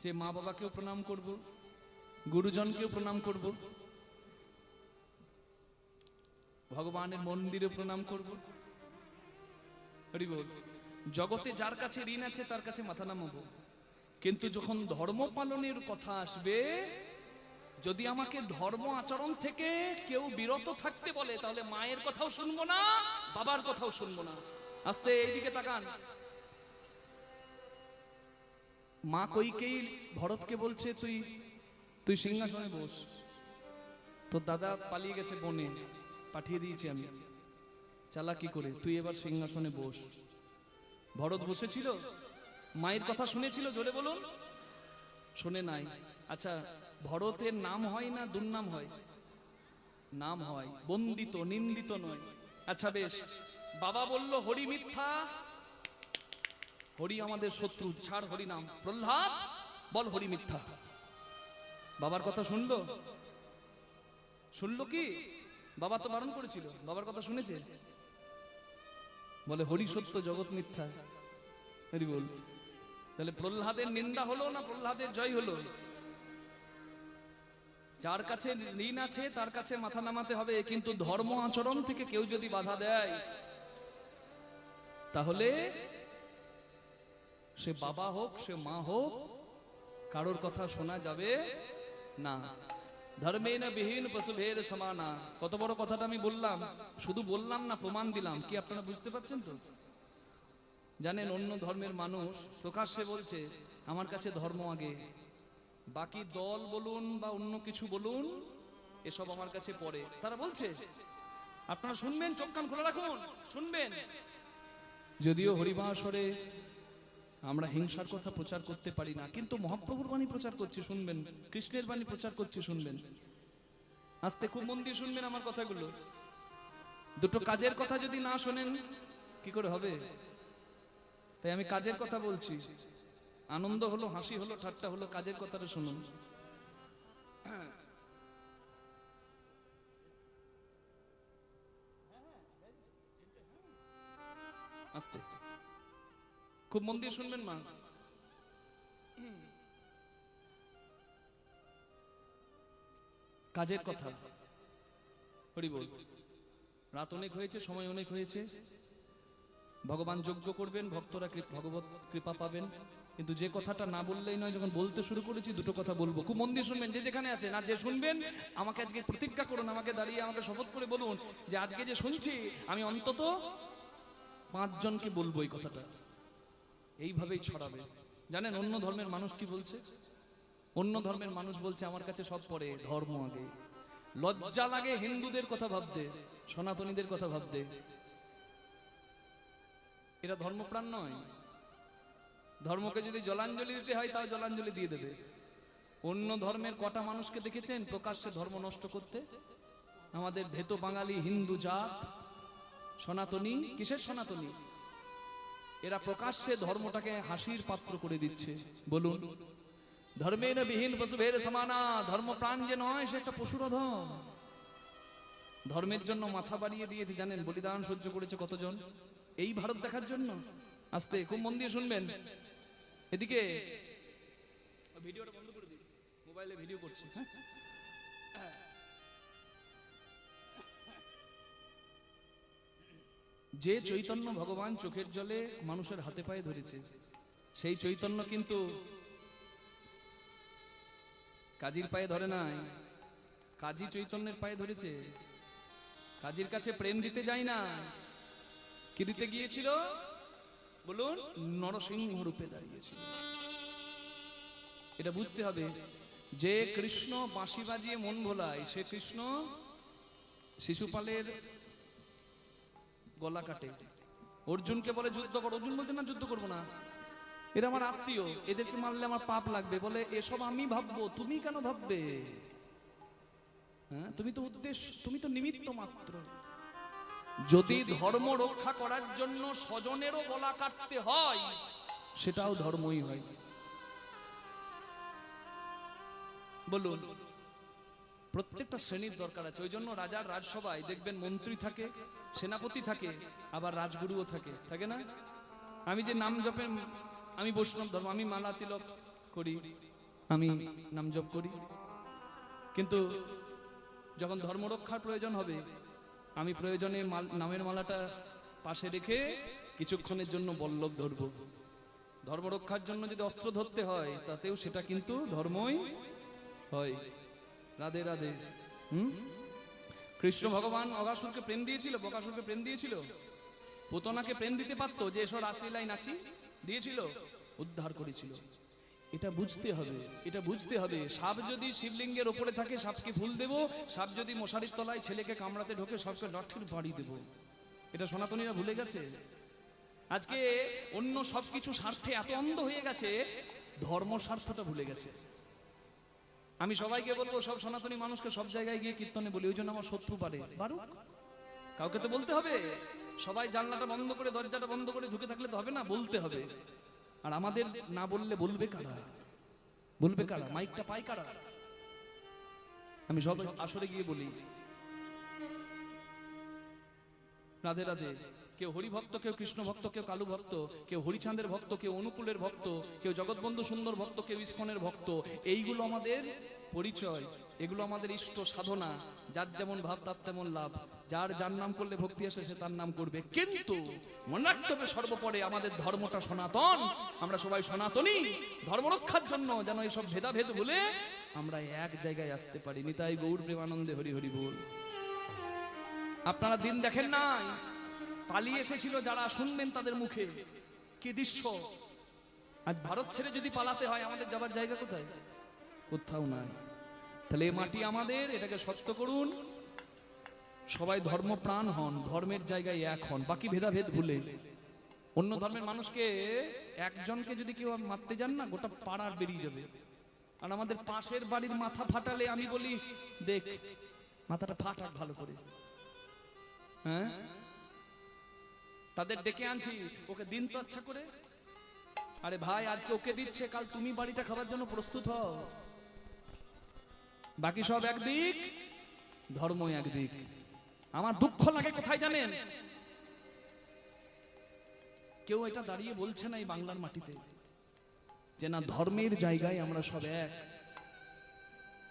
যে মা বাবাকেও প্রণাম করব, গুরুজনকেও প্রণাম করব, ভগবানের মন্দিরে প্রণাম করব। হরি বল জগতে যার কাছে ঋণ আছে তার কাছে মাথা নামাবো। কিন্তু যখন ধর্ম পালনের কথা আসবে, যদি আমাকে ধর্ম আচরণ থেকে কেউ বিরত থাকতে বলে, তাহলে মায়ের কথাও শুনব না, বাবার কথাও শুনব না। আস্তে এইদিকে তাকান। মা কইকেই ভরতকে বলছে, তুই তুই সিংহাসনে বস। তোর দাদা পালিয়ে গেছে বনে, পাঠিয়ে দিয়েছি আমি। চালা চালাকি করে? তুই এবার সিংহাসনে বস। ভরত বসেছিল। মায়ের কথা শুনেছিল? জোরে বলুন। শোনে নাই। আচ্ছা ভরতের নাম হয় না দুর্নাম হয়? নাম হয় বন্দিত, নিন্দিত নয়। আচ্ছা বেশ। বাবা বলল, হরি মিথ্যা হরি আমাদের শত্রু, ছাড় হরি নাম। প্রহ্লাদ, বল হরি মিথ্যা। বাবার কথা শুনলো? শুনলো কি? বাবা তো বারণ করেছিল, বাবার কথা শুনেছে? বলে, হরি সত্য, জগৎ মিথ্যা। হরি বল, তাহলে প্রহ্লাদের নিন্দা হলো না প্রহ্লাদের জয় হলো? যার কাছে ঋণ আছে, তার কাছে মাথা নামাতে হবে, কিন্তু ধর্ম আচরণ থেকে কেউ যদি বাধা দেয়, তাহলে সে বাবা হোক, সে মা হোক, কারোর কথা শোনা যাবে না। ধর্মে না বিহীন পশুভের সমানা। কত বড় কথাটা আমি বললাম, শুধু বললাম না, প্রমাণ দিলাম। কি আপনারা বুঝতে পারছেন তো? জানেন, অন্য ধর্মের মানুষ প্রকাশ্যে বলছে, আমার কাছে ধর্ম আগে। বাকি দল বলুন বা অন্য কিছু বলুন, এসব আমার কাছে পড়ে। তারা বলছে, আপনারা শুনবেন, চোখ কান খোলা রাখুন, শুনবেন। যদিও হরিবাসরে আমরা হিংসার কথা প্রচার করতে পারি না, কিন্তু মহাপ্রভুর বাণী প্রচার করছি, শুনবেন। কৃষ্ণের বাণী প্রচার করছি, শুনবেন। আস্তে খুব মন দিয়ে শুনবেন আমার কথাগুলো। দুটো কাজের কথা যদি না শোনেন, কি করে হবে? তাই আমি কাজের কথা বলছি। আনন্দ হলো, হাসি হলো, ঠাট্টা হলো, কাজের কথাটা শুনুন। আস্তে। খুব মন দিয়ে শুনবেন, মা। কাজের কথা। হরি বল। রাত অনেক হয়েছে, সময় অনেক হয়েছে। ভগবান যজ্ঞ করবেন, ভক্তরা ভগবত কৃপা পাবেন। কিন্তু যে কথাটা না বললেই নয়, যখন বলতে শুরু করেছি, দুটো কথা বলব। খুব মন দিয়ে শুনবেন, যে যেখানে আছেন, আর যে শুনবেন, আমাকে আজকে প্রতিজ্ঞা করুন, আমাকে দাঁড়িয়ে আমাকে শপথ করে বলুন যে আজকে যে শুনছি, আমি অন্তত পাঁচজনকে বলব এই কথাটা। এইভাবেই ছড়াবে। জানেন, অন্য ধর্মের মানুষ কি বলছে? অন্য ধর্মের মানুষ বলছে, আমার কাছে সব পরে ধর্ম আগে। লজ্জা লাগে হিন্দুদের কথা ভাবতে, সনাতনীদের কথা ভাবতে। এরা ধর্মপ্রাণ নয়। ধর্মকে যদি জলাঞ্জলি দিতে হয়, তাও জলাঞ্জলি দিয়ে দেবে। অন্য ধর্মের কটা মানুষকে দেখেছেন, প্রকাশ্যে ধর্ম নষ্ট করতে? আমাদের ভেতো বাঙালি হিন্দু জাত, সনাতনী? কিসের সনাতনী? এরা প্রকাশ্যে ধর্মটাকে হাসির পাত্র করে দিচ্ছে। বলুন ধর্মের বিহীন পশুভের সমানা ধর্ম প্রাণ যে নয় সে একটা পশুর অধম। ধর্মের জন্য মাথা বাড়িয়ে দিয়েছে জানেন বলিদান সহ্য করেছে কতজন? এই ভারত দেখার জন্য। আস্তে খুব মন দিয়ে শুনবেন। এদিকে ভিডিওটা বন্ধ করে দিই মোবাইলে ভিডিও করছি। হ্যাঁ? যে চৈতন্য ভগবান চোখের জলে মানুষের হাতে পায়ে ধরেছে, সেই চৈতন্য কিন্তু কাজীর পায়ে ধরে নাই, কাজী চৈতন্যের পায়ে ধরেছে। কাজীর কাছে প্রেম দিতে যায় না। কি দিতে গিয়েছিল? বলুন, নরসিংহ রূপে দাঁড়িয়েছিল। এটা বুঝতে হবে, যে কৃষ্ণ বাঁশি বাজিয়ে মন ভোলায়, সে কৃষ্ণ শিশুপালের গলা কাটে। অর্জুনকে বলে, যুদ্ধ কর। অর্জুন বলছে, না, যুদ্ধ করব না। এরা আমার আত্মীয়। এদেরকে মারলে আমার পাপ লাগবে। বলে, এসব আমি ভাববো। তুমি কেন ভাববে? হ্যাঁ তুমি তো উদ্দেশ্য, তুমি তো নিমিত্ত মাত্র। যদি ধর্ম রক্ষা করার জন্য স্বজনেরও গলা কাটতে হয়, সেটাও ধর্মই হয়। বলুন। প্রত্যেকটা শ্রেণির দরকার আছে। ওই জন্য রাজার রাজসভায় দেখবেন মন্ত্রী থাকে, সেনাপতি থাকে, আবার রাজগুরুও থাকে। থাকে না? আমি যে নাম জপেন আমি বৈষ্ণব ধর্ম, আমি মালা তিলক করি, আমি নাম জপ করি। কিন্তু যখন ধর্ম রক্ষার প্রয়োজন হবে, আমি প্রয়োজনে নামের মালাটা পাশে রেখে কিছুক্ষণের জন্য বল্লভ ধরব। ধর্ম রক্ষার জন্য যদি অস্ত্র ধরতে হয়, তাতেও সেটা কিন্তু ধর্মই হয়। রাধে রাধে। হুম? কৃষ্ণ ভগবান অগাসুরকে প্রেম দিয়েছিল, বকাসুরকে প্রেম দিয়েছিল। পুতনাকে প্রেম দিতে পারতো যে এসব রাসলীলায় নাচি। দিয়েছিল, উদ্ধার করেছিল। এটা বুঝতে হবে, এটা বুঝতে হবে। সাপ যদি শিবলিঙ্গের ওপরে থাকে, সাপকে ফুল দেব। সাপ যদি মশারির তলায় ছেলেকে কামড়াতে ঢোকে সবকে লাঠির বাড়ি দেব। এটা সনাতনীরা ভুলে গেছে? আজকে অন্য সবকিছু স্বার্থে এত অন্ধ হয়ে গেছে, ধর্ম স্বার্থটা ভুলে গেছে। আমি সবাইকে বলব সব সনাতনী মানুষকে সব জায়গায় গিয়ে কীর্তনে বলি ওই জন্য আমার শত্রু পারে। বারুক। কাউকে তো বলতে হবে সবাই জানলাটা বন্ধ করে দরজাটা বন্ধ করে ঢুকে থাকলে তো হবে না বলতে হবে। আর আমাদের না বললে বলবে কারা? বলবে কারা? মাইকটা পায় কারা? আমি সব আসরে গিয়ে বলি। রাধে রাধে। কেউ হরিভক্ত, কেউ কৃষ্ণ ভক্ত কেউ কালু ভক্ত কেউ হরিচাঁদের ভক্ত, কেউ অনুকূলের ভক্ত, কেউ জগৎবন্ধু সুন্দর ভক্ত, কেউ ইস্কনের ভক্ত। এইগুলো আমাদের পরিচয়, এগুলো আমাদের ইষ্ট সাধনা। যার যেমন ভাব, তার তেমন লাভ। যার যার নাম করলে ভক্তি আসে, সে তার নাম করবে। কিন্তু মনে রাখতে হবে সর্বোপরে আমাদের ধর্মটা সনাতন। আমরা সবাই সনাতনী। ধর্ম রক্ষার জন্য যেন এইসব ভেদাভেদ ভুলে আমরা এক জায়গায় আসতে পারি নিতাই গৌর প্রেমানন্দে হরি হরি বল। আপনারা দিন দেখেন নাই। পালিয়ে এসেছিল যারা শুনবেন তাদের মুখে। কি দৃশ্য? আজ ভারত ছেড়ে যদি পালাতে হয়, আমাদের যাবার জায়গা কোথায়? কোথাও নাই। তাহলে এ মাটি আমাদের, এটাকে শক্ত করুন। সবাই ধর্মপ্রাণ হন, ধর্মের জায়গায় এক হন, বাকি ভেদাভেদ ভুলে। অন্য ধর্মের মানুষকে একজনকে যদি কেউ মারতে যান না, গোটা পাড়ার বেরিয়ে যাবে। আর আমাদের পাশের বাড়ির মাথা ফাটালে আমি বলি, দেখ, মাথাটা ফাটাক ভালো করে। হ্যাঁ? তাদের ডেকে আনছি ওকে দিন তো আচ্ছা করে। আরে ভাই আজকে ওকে দিচ্ছে কাল তুমি বাড়িটা খাবার জন্য প্রস্তুত হও। বাকি সব একদিক ধর্ম একদিক। আমার দুঃখ লাগে কোথায় জানেন? কেউ এটা দাঁড়িয়ে বলছে না এই বাংলার মাটিতে যে না ধর্মের জায়গায় আমরা সব এক।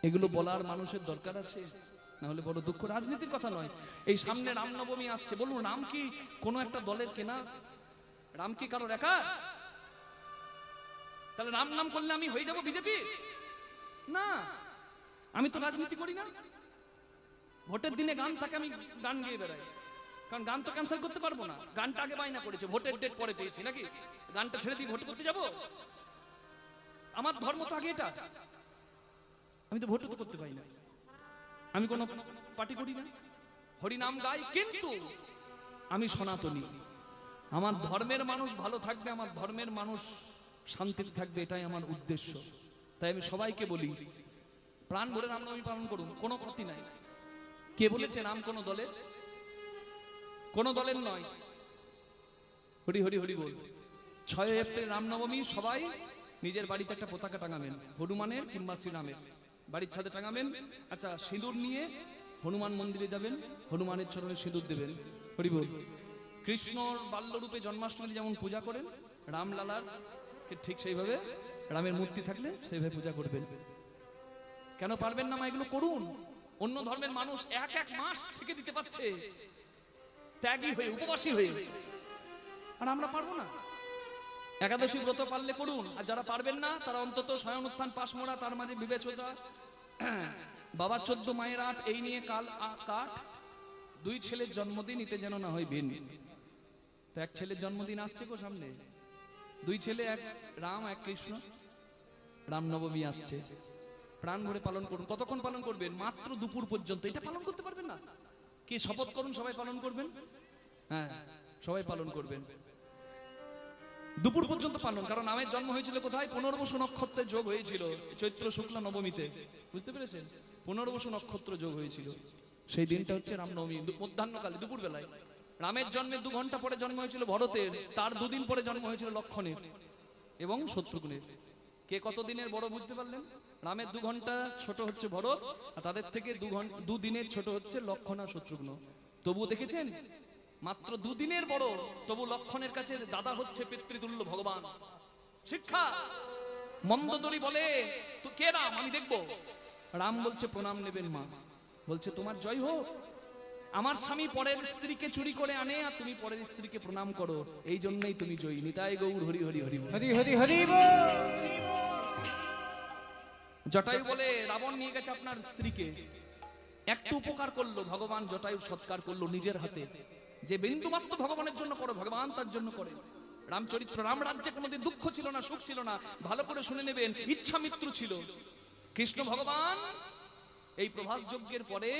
এগুলো বলার মানুষের দরকার আছে। না হলে বড় দুঃখ রাজনীতির কথা নয়। এই সামনে রামনবমী আসছে, বলুন, রাম কি কোনো একটা দলের কেনা? রাম কি কারোর একা? তাহলে রাম নাম করলে আমি হয়ে যাব বিজেপি? না, আমি তো রাজনীতি করি না। ভোটের দিনে গান থাকে আমি গান গিয়ে বেড়াই। কারণ গান তো ক্যান্সেল করতে পারব না। গানটা আগে বাইনা করেছে, ভোটের ডেট পরে পেয়েছি, নাকি? গানটা ছেড়ে দিয়ে ভোট করতে যাব? আমার ধর্ম তো আগে এটা। আমি তো ভোটও তো করতে পারি না। আমি কোনো পার্টি করি না। হরিনাম গাই, কিন্তু আমি সনাতনী। আমার ধর্মের মানুষ ভালো থাকবে, আমার ধর্মের মানুষ শান্তিতে থাকবে, এটাই আমার উদ্দেশ্য। তাই আমি সবাইকে বলি, প্রাণ ভরে রামনবমী পালন করুন, কোনো ক্ষতি নাই। কে বলেছে নাম কোন দলের? কোন দলের নয়। হরি হরি হরি বল। ছয় এপ্রিল রামনবমী সবাই নিজের বাড়িতে একটা পতাকা টাঙাবেন, হনুমানের কিংবা শ্রীরামের। বাড়ির ছাদে টাঙাবেন। আচ্ছা সিঁদুর নিয়ে হনুমান মন্দিরে যাবেন, হনুমানের চরণে সিঁদুর দেবেন। হরি কৃষ্ণর বাল্যরূপে জন্মাষ্টমী যেমন পূজা করেন, রামলালার ঠিক সেইভাবে রামের মূর্তি থাকলে সেইভাবে পূজা করবেন। কেন পারবেন না মা, এগুলো করুন। অন্য ধর্মের মানুষ এক এক মাস থেকে দিতে পারছে। ত্যাগী হয়ে, উপবাসী হয়ে। আর আমরা পারব না। একাদশী ব্রত পারলে করুন আর যারা পারবেন না, তারা অন্তত স্বয়ং উত্থান পাশ মোড়া, তার মাঝে বিবেচনা বাবা চোদ্দ মায়ের আট, এই নিয়ে কাল কাঠ। দুই ছেলের জন্মদিন ইতে যেন না হয় ভিন তো এক ছেলের জন্মদিন আসছে গো সামনে। দুই ছেলে, এক রাম, এক কৃষ্ণ। রামনবমী আসছে। প্রাণ ভরে পালন করুন। কতক্ষণ পালন করবেন? মাত্র দুপুর পর্যন্ত। এটা পালন করতে পারবেন না? কি শপথ করুন, সবাই পালন করবেন? হ্যাঁ সবাই পালন করবেন। দুপুর পর্যন্ত পালন, কারণ আমের জন্ম হয়েছিল কোথায়? পুনর্বসু নক্ষত্রের যোগ হয়েছিল চৈত্র শুক্লা নবমীতে। বুঝতে পেরেছেন? পুনর্বসু নক্ষত্র যোগ হয়েছিল। সেই দিনটা হচ্ছে রামনবমী মধ্যাহ্নকালে দুপুর বেলায় রামের জন্মের দু ঘণ্টা পরে জন্ম হয়েছিল ভরতের, তার দুদিন পরে জন্ম হয়েছিল লক্ষণের এবং শত্রুঘ্নের। কে কত দিনের বড় বুঝতে পারলেন? রামের দু ঘণ্টা ছোট হচ্ছে ভরত, আর তাদের থেকে দু ঘণ্টা দুদিনের ছোট হচ্ছে লক্ষণ আর শত্রুঘ্ন। তবুও দেখেছেন? মাত্র দুদিনের বড় তবু লক্ষণের কাছে দাদা হচ্ছে পিতৃতুল্য ভগবান। শিক্ষা মন্দদরি বলে তো কে রাম? আমি দেখব। রাম বলছে প্রণাম নেবেন মা। বলছে তোমার জয় হোক। আমার স্বামী পরের স্ত্রীকে চুরি করে আনে আর তুমি পরের স্ত্রীকে প্রণাম করো। এই জন্যই তুমি জয়ী। নিতাই গৌর হরি হরি হরি হরি হরি হরি জটায়ু বলে রাবণ নিয়ে গেছে আপনার স্ত্রীকে। একটু উপকার করল ভগবান জটায়ু সৎকার করল নিজের হাতে। যে বিন্দু মাত্র ভগবানের জন্য করো, ভগবান তার জন্য করে। রামচরিত্র, রাম রাজ্যে কোনোদিন দুঃখ ছিল না, সুখ ছিল না, ভালো করে শুনে নেবেন, ইচ্ছা মৃত্যু ছিল। কৃষ্ণ ভগবান এই প্রভাস যজ্ঞের পরে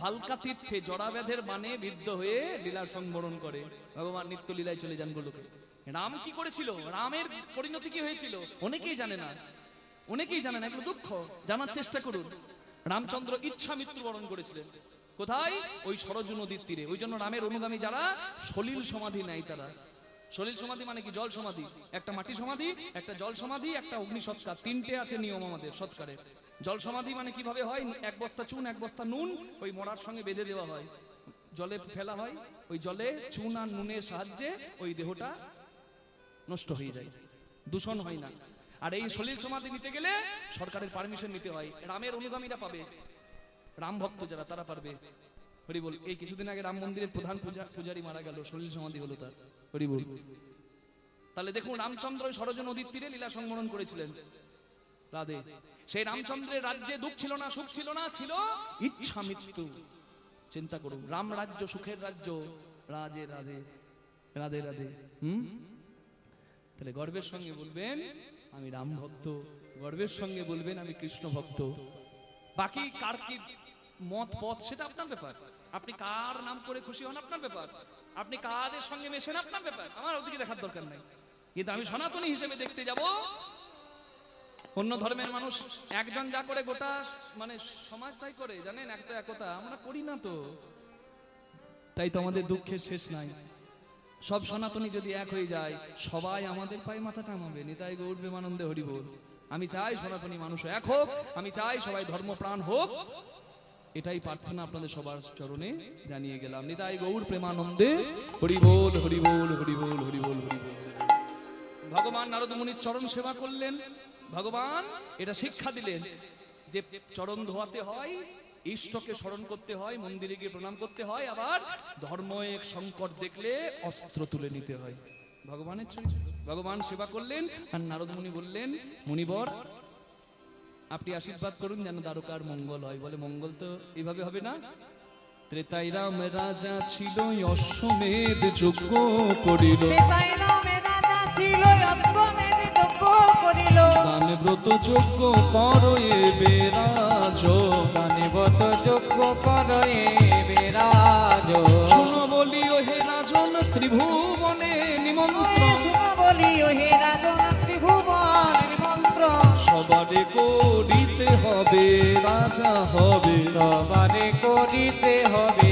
ভালকা তীর্থে জড়াব্যাধের মানে বিদ্ধ হয়ে লীলা সংবরণ করে। ভগবান নিত্য লীলায় চলে যান গোলকে। রাম কি করেছিল? রামের পরিণতি কি হয়েছিল? অনেকেই জানে না। অনেকেই জানে না এগুলো দুঃখ জানার চেষ্টা করুন। রামচন্দ্র ইচ্ছা মৃত্যুবরণ করেছিলেন। কোথায়? ওই সরজ নদীর তীরে। ওই জন্য রামের অনুগামী যারা সলিল সমাধি নেয় তারা। সলিল সমাধি মানে কি? জল সমাধি। একটা মাটি সমাধি, একটা জল সমাধি, একটা অগ্নি সৎকার তিনটে আছে নিয়ম আমাদের সৎকারের জল সমাধি মানে কীভাবে হয়? এক বস্তা চুন, এক বস্তা নুন, ওই মরার সঙ্গে বেঁধে দেওয়া হয়। জলে ফেলা হয়। ওই জলে চুন আর নুনের সাহায্যে ওই দেহটা নষ্ট হয়ে যায়। দূষণ হয় না। আর এই সলিল সমাধি নিতে গেলে সরকারের পারমিশন নিতে হয়। রামের অনুগামীরা পাবে। রাম ভক্ত যারা, তারা পারবে। হরি বল। এই কিছুদিন আগে রাম মন্দিরের প্রধান পূজা, পূজারি মারা গেল সলিল সমাধি হলো তার। হরি বল। তাহলে দেখুন, রামচন্দ্র সরজ নদীর তীরে লীলা সংবরণ করেছিলেন। রাধে। সেই রামচন্দ্রের রাজ্যে দুঃখ ছিল না, সুখ ছিল না, ছিল ইচ্ছা মৃত্যু। চিন্তা করুন, রাম রাজ্য সুখের রাজ্য। রাজে রাধে। রাধে রাধে। হুম? তাহলে গর্বের সঙ্গে বলবেন, আমি রাম ভক্ত। গর্বের সঙ্গে বলবেন, আমি কৃষ্ণ ভক্ত। বাকি কার কি মত, পথ, সেটা আপনার ব্যাপার। আপনি কার নাম করে খুশি হন আপনার ব্যাপার। আপনি কাদের সঙ্গে মেশেন আপনার ব্যাপার। আমার ওদিকে দেখার দরকার নাই। কিন্তু আমি সনাতনী হিসেবে দেখতে যাব। অন্য ধর্মের মানুষ একজন যা করে গোটা মানে সমাজ তাই করে, জানেন? একতা। আমরা করি না তো। তাই তো আমাদের দুঃখের শেষ নাই। সব সনাতনী যদি এক হয়ে যায়, সবাই আমাদের পায়ে মাথা টামাবে নিতাই গৌর প্রেমানন্দে হরিবোল আমি চাই সনাতনী মানুষ এক হোক, আমি চাই সবাই ধর্মপ্রাণ হোক। এটাই প্রার্থনা আপনাদের সবার চরণে জানিয়ে গেলাম। নিতাই গৌর প্রেমানন্দে। হরিবোল হরিবোল হরিবোল হরিবোল হরিবোল ভগবান নারদ মুনির চরণ সেবা করলেন। ভগবান, এটা শিক্ষা দিলেন যে চরণ ধোয়াতে হয়, ইষ্টকে স্মরণ করতে হয়, মন্দিরে গিয়ে প্রণাম করতে হয়, আবার ধর্ম এক সংকট দেখলে অস্ত্র তুলে নিতে হয়। ভগবানের চরিত্র। ভগবান সেবা করলেন আর নারদ মুনি বললেন, মুনিবর আপনি আশীর্বাদ করুন যেন দ্বারকার মঙ্গল হয়। বলে মঙ্গল তো এইভাবে হবে না? ত্রেতাই রাম রাজা ছিল অশ্বমেধ যজ্ঞ করিল। যজ্ঞ ব্রত কর এ বেরাজ গানেবত যজ্ঞ করো এ বিরাজ। শোনো বলি ও হে রাজন ত্রিভুবনে নিমন্ত্রণ। করিতে হবে রাজা হবে। সবারে করিতে হবে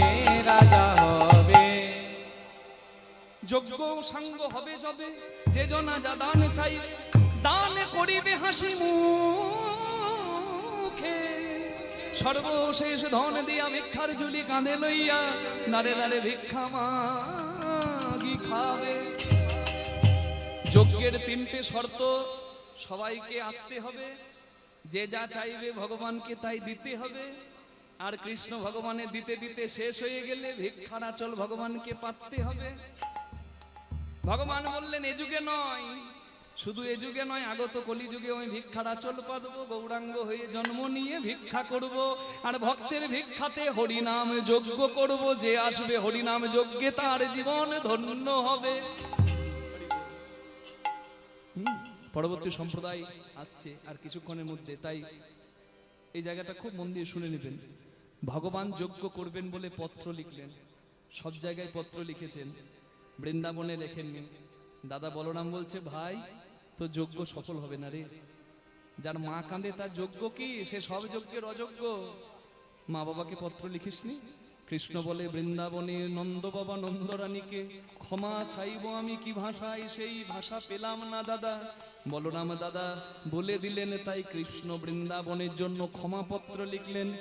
রাজা হবে। যজ্ঞ সাঙ্গ হবে যবে যে জনা যা দান চাই দান করিবে হাসি মুখে। সর্বশেষ ধন দিয়া ভিক্ষার ঝুলি কাঁধে লইয়া নারে নারে ভিক্ষা মাগি খাবে। যজ্ঞের তিনটে শর্ত সবাইকে আসতে হবে। যে যা চাইবে ভগবানকে তাই দিতে হবে। আর কৃষ্ণ ভগবানের দিতে দিতে শেষ হয়ে গেলে ভিক্ষারাচল ভগবানকে পাততে হবে। ভগবান বললেন, এ যুগে নয়। শুধু এ যুগে নয়, আগত কলি যুগে আমি ভিক্ষারা চল পাদব গৌরাঙ্গ হয়ে জন্ম নিয়ে ভিক্ষা করব, আর ভক্তের ভিক্ষাতে হরিনাম যজ্ঞ করব, যে আসবে হরিনাম যজ্ঞে তার জীবন ধন্য হবে। পরবর্তী সম্প্রদায় আসছে আর কিছুক্ষণের মধ্যে তাই এই জায়গাটা খুব মন দিয়ে শুনে নেবেন। ভগবান যজ্ঞ করবেন বলে পত্র লিখলেন সব জায়গায় পত্র লিখেছেন বৃন্দাবনে লেখেননি। দাদা বলরাম বলছে ভাই তো যজ্ঞ সফল হবে না রে। যার মা কাঁদে তার যজ্ঞ কি? সে সব যজ্ঞের অযোগ্য। মা বাবাকে পত্র লিখিসনি? কৃষ্ণ বলে বৃন্দাবনে নন্দ বাবা নন্দরানীকে ক্ষমা চাইব আমি কি ভাষায়? সেই ভাষা পেলাম না দাদা। বলরাম দাদা বলে দিলেন তাই কৃষ্ণ বৃন্দাবনের জন্য ক্ষমাপত্র লিখলেন।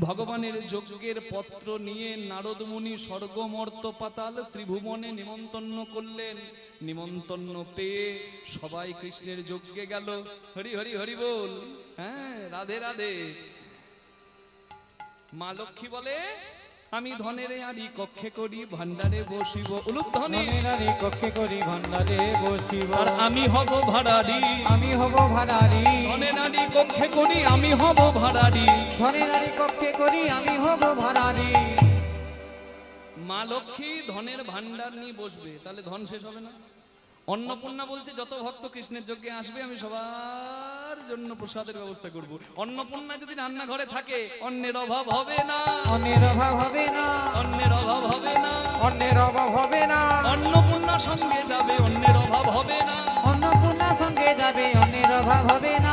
ভগবানের যজ্ঞের পত্র নিয়ে নারদ মুনি স্বর্গ মর্ত পাতাল ত্রিভুবনে নিমন্ত্রণ করলেন। নিমন্ত্রণ পেয়ে সবাই কৃষ্ণের যজ্ঞে গেল। হরি হরি হরি বল। হ্যাঁ রাধে রাধে। মা লক্ষ্মী বলে আমি ধনের আরি কক্ষে করি ভান্ডারে বসিব। উলুক ধনে। ধনেরারি কক্ষে করি ভান্ডারে বসিব। আর আমি হব ভাড়ারি আমি হব ভাড়ারি ধনের আরি কক্ষে করি আমি হব ভাড়ারি ধনের আরি কক্ষে করি আমি হব ভাড়ারি মা লক্ষ্মী ধনের ভান্ডার নিয়ে বসবে তাহলে ধন শেষ হবে না? অন্নপূর্ণা বলছে যত ভক্ত কৃষ্ণের যজ্ঞে আসবে আমি সবার জন্য প্রসাদের ব্যবস্থা করব। অন্নপূর্ণা যদি রান্নাঘরে থাকে অন্যের অভাব হবে না। অন্যের অভাব হবে না। অন্যের অভাব হবে না। অন্যের অভাব হবে না। অন্নপূর্ণা সঙ্গে যাবে অন্যের অভাব হবে না। অন্নপূর্ণা সঙ্গে যাবে অন্যের অভাব হবে না।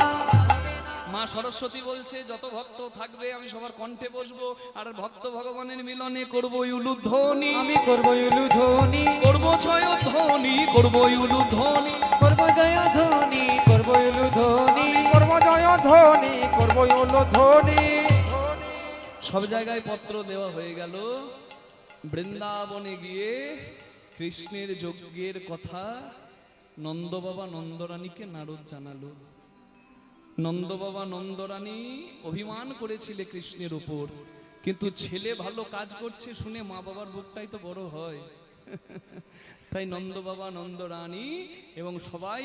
মা সরস্বতী বলছে যত ভক্ত থাকবে আমি সবার কণ্ঠে বসবো। আর ভক্ত ভগবানের মিলনে করব করব উলুধ্বনি আমি করব ইলু ধ্বনি করব ছয় ধ্বনি করব উলুধ্বনি করব জয় ধ্বনি করব ইলু ধ্বনি করব জয় ধ্বনি করব উলো ধ্বনি সব জায়গায় পত্র দেওয়া হয়ে গেল। বৃন্দাবনে গিয়ে কৃষ্ণের যজ্ঞের কথা নন্দ বাবা নন্দরানীকে নারদ জানালো। নন্দ বাবা নন্দরানী অভিমান করেছিলে কৃষ্ণের উপর। কিন্তু ছেলে ভালো কাজ করছে শুনে মা বাবার বুকটাই তো বড় হয়। তাই নন্দ বাবা নন্দরানী এবং সবাই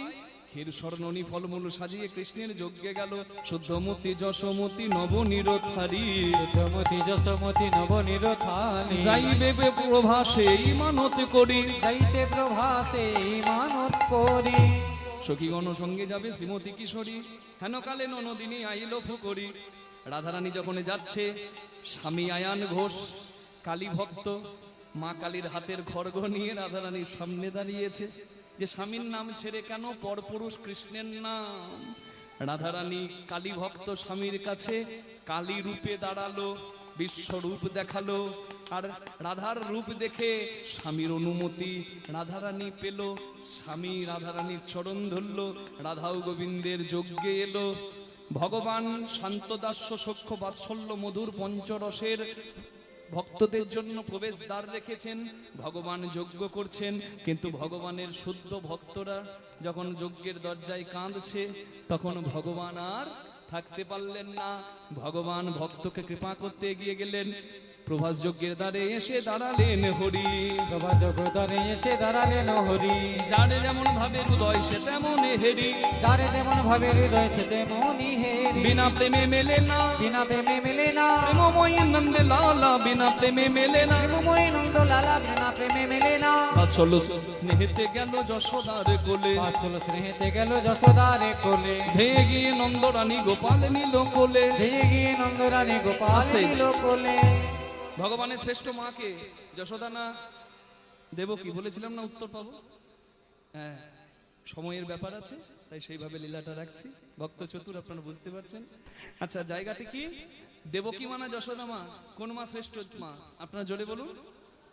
ক্ষীর স্বর্ণনী ফলমূল সাজিয়ে কৃষ্ণের যজ্ঞে গেল। শুদ্ধমতি যশমতি নবনীরথারী যমতি যশমতি নব নিরথানি যাইবে প্রভাসে মানত করি। যাইতে প্রভাসে মানত করি। সখীগণ সঙ্গে যাবে শ্রীমতী কিশোরী। হেন কালে ননদিনী আইল ফুকরি রাধারানী যখন যাচ্ছে, স্বামী আয়ান ঘোষ, কালী ভক্ত, মা কালীর হাতের খড়গ নিয়ে রাধারানীর সামনে দাঁড়িয়েছে যে, স্বামীর নাম ছেড়ে কেন পরপুরুষ কৃষ্ণের নাম? রাধারানী কালী ভক্ত স্বামীর কাছে কালী রূপে দাঁড়াল, বিশ্বরূপ দেখাল আর রাধার রূপ দেখে স্বামীর অনুমতি। রাধারানী পেল, স্বামী রাধারানীর চরণ ধরল, রাধাও গোবিন্দের যজ্ঞে এলো। ভগবান শান্তদাস্য সক্ষ বাৎসল্য মধুর পঞ্চরসের ভক্তদের জন্য প্রবেশ দ্বার রেখেছেন। ভগবান যজ্ঞ করছেন, কিন্তু ভগবানের শুদ্ধ ভক্তরা যখন যজ্ঞের দরজায় কাঁদছে, তখন ভগবান আর থাকতে পারলেন না। ভগবান ভক্তকে কৃপা করতে এগিয়ে গেলেন। প্রভাস যজ্ঞের দ্বারে এসে দাঁড়ালেন হরি। প্রভা জগদারে এসে দাঁড়ালেন হরি। যারে যেমন ভাবে হৃদয় সে তেমন হেরি। যারে যেমন ভাবে হৃদয় সে তেমনই হেরি। বিনা প্রেমে মেলে না। বিনা প্রেমে মেলে না। প্রেমময়ী নন্দে লালা বিনা প্রেমে মেলে না। প্রেমময় নন্দ লালা বিনা প্রেমে মেলে না। বাৎসল্য স্নেহেতে গেল যশোদার কোলে। বাসুল স্নেহেতে গেল যশোদারে কোলে। ভেঙে গিয়ে নন্দরানী গোপাল নিল কোলে। ধেয়ে গিয়ে নন্দরানী গোপাল নিল কোলে। ভগবানের শ্রেষ্ঠ মাকে যশোদা না দেব কি? বলেছিলাম না উত্তর পাবো? হ্যাঁ সময়ের ব্যাপার আছে, তাই সেইভাবে লীলাটা রাখছি। ভক্ত চতুর, আপনারা বুঝতে পারছেন। আচ্ছা জায়গাটি কি? দেবকী মানা যশোদা মা? কোন মা শ্রেষ্ঠ মা? আপনারা জোরে বলুন।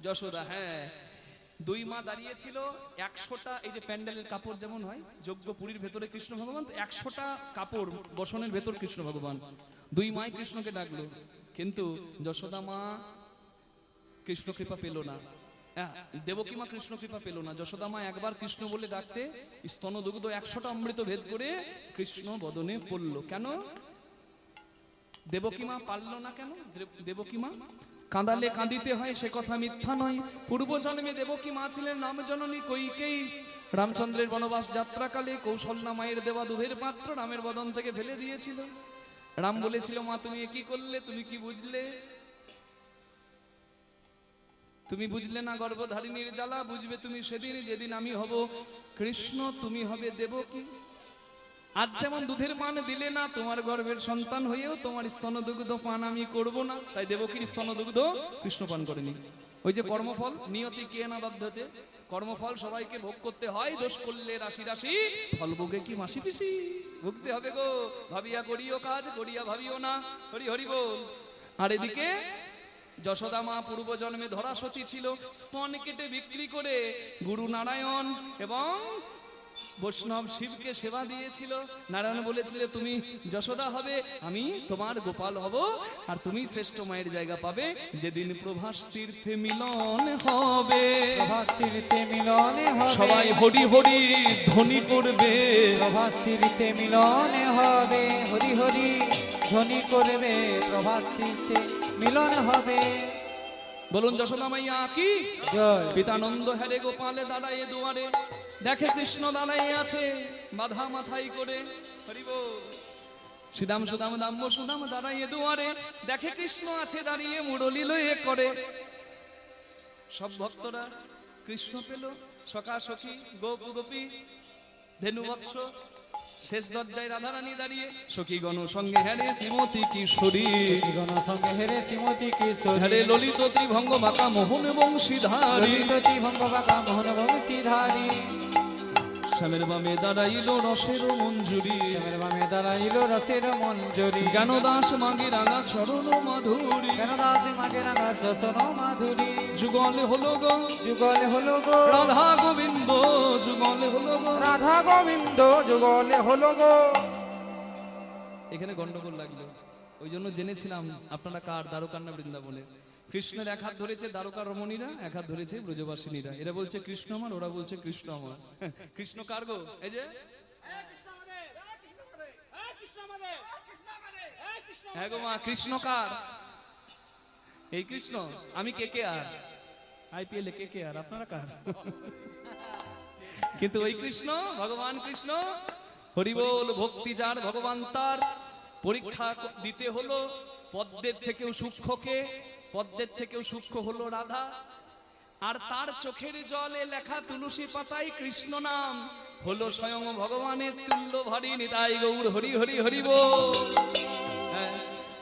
যশোদা হ্যাঁ। দুই মা দাঁড়িয়েছিল, একশোটা, এই যে প্যান্ডেলের কাপড় যেমন হয় যজ্ঞ পুরীর ভেতরে কৃষ্ণ ভগবান, তো একশোটা কাপড় বসনের ভেতর কৃষ্ণ ভগবান। দুই মাই কৃষ্ণকে ডাকলো। কিন্তু যশোদা মা কৃষ্ণ কৃপা পেল না। হ্যাঁ, দেবকী মা কৃষ্ণ কৃপা পেল না। যশোদা মা একবার কৃষ্ণ বলে ডাকতে স্তন স্তনদুগ্ধ একশোটা অমৃত ভেদ করে কৃষ্ণ বদনে পড়ল। কেন? দেবকী মা পারল না কেন? দেব- দেবকী মা? কাঁদালে কাঁদিতে হয় সে কথা মিথ্যা নয়। পূর্ব জন্মে দেবকী মা ছিলেন রাম জননী কৈকেই রামচন্দ্রের বনবাস যাত্রাকালে কৌশল্যা মায়ের দেওয়া দুধের পাত্র রামের বদন থেকে ফেলে দিয়েছিল। রাম বলেছিল, মা, তুমি কি করলে? তুমি কি বুঝলে? তুমি বুঝলে না গর্ভধারিণীর জ্বালা, বুঝবে তুমি সেদিন, যেদিন আমি হব কৃষ্ণ, তুমি হবে দেবকী। আজ যেমন দুধের পান দিলে না তোমার গর্ভের সন্তান হয়েও তোমার স্তনদুগ্ধ পান আমি করব না। তাই দেবকীর স্তনদুগ্ধ কৃষ্ণ পান করেনি ওই যে কর্মফল নিয়তি কে না বাধ্যতে? কর্মফল সবাইকে ভোগ করতে হয় দোষ করলে রাশি রাশি। ফল ভোগে কি মাসি পিসি? ভুগতে হবে গো। ভাবিয়া করিও কাজ করিয়া ভাবিও না। হরি হরি বল। আর এদিকে যশোদা মা পূর্ব জন্মে ধরা সতী ছিল স্তন কেটে বিক্রি করে গুরু নারায়ণ এবং বৈষ্ণব শিবকে সেবা দিয়েছিল। নারায়ণ বলেছিল তুমি যশোদা হবে আমি তোমার গোপাল হব আর তুমি শ্রেষ্ঠ মায়ের জায়গা পাবে যেদিন প্রভাস তীর্থে মিলন হবে। প্রভাস তীর্থে মিলনে হবে। সবাই হরি হরি ধ্বনি করবে। প্রভাস তীর্থে মিলনে হবে। হরি হরি ধ্বনি করবে প্রভাস তীর্থে মিলন হবে। বলুন যশোদা মাইয়া কি? পিতানন্দ হ্যারে গোপালে দাঁড়ায় দুয়ারে। দেখে কৃষ্ণ দাঁড়াই আছে, বাধা মাথাই করে। হরিব, সুদাম সুদাম দাম্য সুদাম দাঁড়াইয়ে দুয়ারে। দেখে কৃষ্ণ আছে, দাঁড়িয়ে মুরলি লয়ে করে। সব ভক্তরা কৃষ্ণ পেল সখা সখী গোপ গোপী, ধেনু বৎস শেষ দরজায় রাধারানী দাঁড়িয়ে সখী গণ সঙ্গে হেরে শ্রীমতী কিশোরী। গণ সঙ্গে হেরে শ্রীমতী কিশোরী। হেরে ললিত ত্রিভঙ্গ মাতা মোহন বংশীধারী। ত্রিভঙ্গ মাতা মোহন বংশীধারী। শ্যামের বামে দাঁড়াইল রসের মঞ্জুরি। শ্যামের বামে দাঁড়াইল রসের মঞ্জুরি। জ্ঞানদাস মাগে রাঙা চরণ মাধুরী? কেন দাস মাগে রাঙার যশন মাধুরী? যুগলে হলো গো। যুগলে হলো গো। রাধা গোবিন্দ যুগলে হলো গো। রাধা গোবিন্দ যুগলে হলো গো। এখানে গন্ডগোল লাগল। ওই জন্য জেনেছিলাম আপনারা কার দ্বারকার না বৃন্দাবনের কৃষ্ণের এক হাত ধরেছে দ্বারকা রমণীরা, এক হাত ধরেছে ব্রজবাসিনীরা। এরা বলছে, কৃষ্ণ আমার, ওরা বলছে কৃষ্ণ আমার। কৃষ্ণ কার গো? এই যে? হ্যাঁ গো মা, কৃষ্ণ কার? এই কৃষ্ণ, আমি কে কে আর? আইপিএল এ কে কে আর? আপনারা কার? কিন্তু ওই কৃষ্ণ, ভগবান কৃষ্ণ হরিবোল ভক্তি যার, ভগবান তার। পরীক্ষা দিতে হলো, পদ্মের থেকেও সূক্ষ্মকে। পদ্মের থেকেও সূক্ষ্ম হলো রাধা। আর তার চোখের জলে লেখা তুলসী পাতায় কৃষ্ণ নাম। হলো স্বয়ং ভগবানের তুল্য ভারী নিতাই গৌর হরি হরি হরি বল। হ্যাঁ,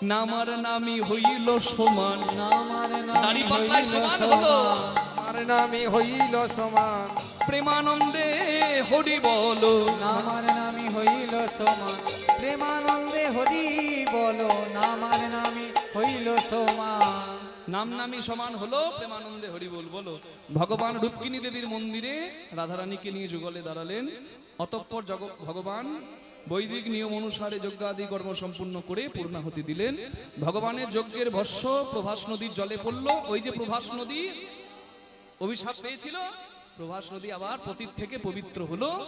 নামার নামি হইল সমান। দাড়ি নাম পাল্লায় সমান হলো। নামে হইল সমান। প্রেমানন্দে হরি বলো। নামার নামি হইল সমান। প্রেমানন্দে হরি বলো। নামার নামি হইল সমান। নাম নামই সমান হলো প্রেমানন্দে হরি বল, বলো। ভগবান রূপকিনী দেবীর মন্দিরে রাধারানীকে নিয়ে যুগলে দাঁড়ালেন। অতঃপর জগ- ভগবান বৈদিক নিয়ম অনুসারে যজ্ঞাদি কর্ম সম্পূর্ণ করে পূর্ণাহতি দিলেন। ভগবানের যজ্ঞের ভস্য প্রভাস নদীর জলে পড়ল। ওই যে প্রভাস নদী, অভিশাপ পেয়েছিল, প্রভাস নদী আবার পতীত থেকে পবিত্র হলো।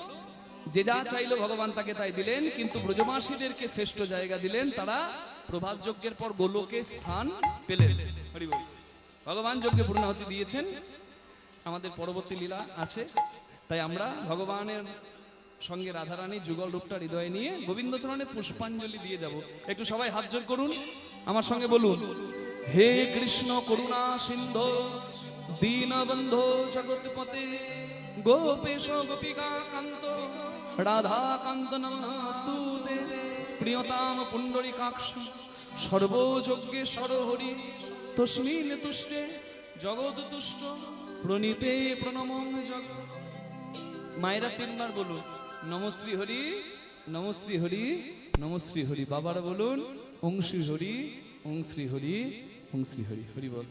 যে যা চাইলো ভগবান তাকে তাই দিলেন, কিন্তু ব্রজবাসীদেরকে শ্রেষ্ঠ জায়গা দিলেন। তারা প্রভাত যজ্ঞের পর গোলকে স্থান পেলেন। ভগবান যজ্ঞে পূর্ণাহতি দিয়েছেন। আমাদের পরবর্তী লীলা আছে। তাই আমরা ভগবানের সঙ্গে রাধারানী যুগল রূপটা হৃদয়ে নিয়ে গোবিন্দ চরণে পুষ্পাঞ্জলি দিয়ে যাব। একটু সবাই হাত জোর করুন। আমার সঙ্গে বলুন, হে কৃষ্ণ করুণা সিন্ধু, দীনবন্ধো জগৎপতে, গোপেশ গোপিকা কান্ত রাধা কান্ত প্রিয়তাম পুণ্ডরিকাক্ষ, সর্বযজ্ঞে সরহরি। তস্মিন তুষ্টে, জগৎ তুষ্ট, প্রণীতে প্রণমং জগৎ মায়েরা তিনবার বলুন, নমশ্রী হরি নমশ্রী হরি নমশ্রী হরি বাবারা বলুন, ওং শ্রী হরি, ওং শ্রী হরি, ওং শ্রী হরি হরি বল।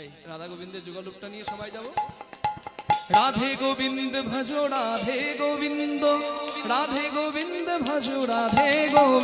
এই, রাধা গোবিন্দের যুগলরূপটা নিয়ে সবাই যাব। রাধে গোবিন্দ ভজ, রাধে গোবিন্দ রাধে গোবিন্দ ভজ, রাধে গোবিন্দ।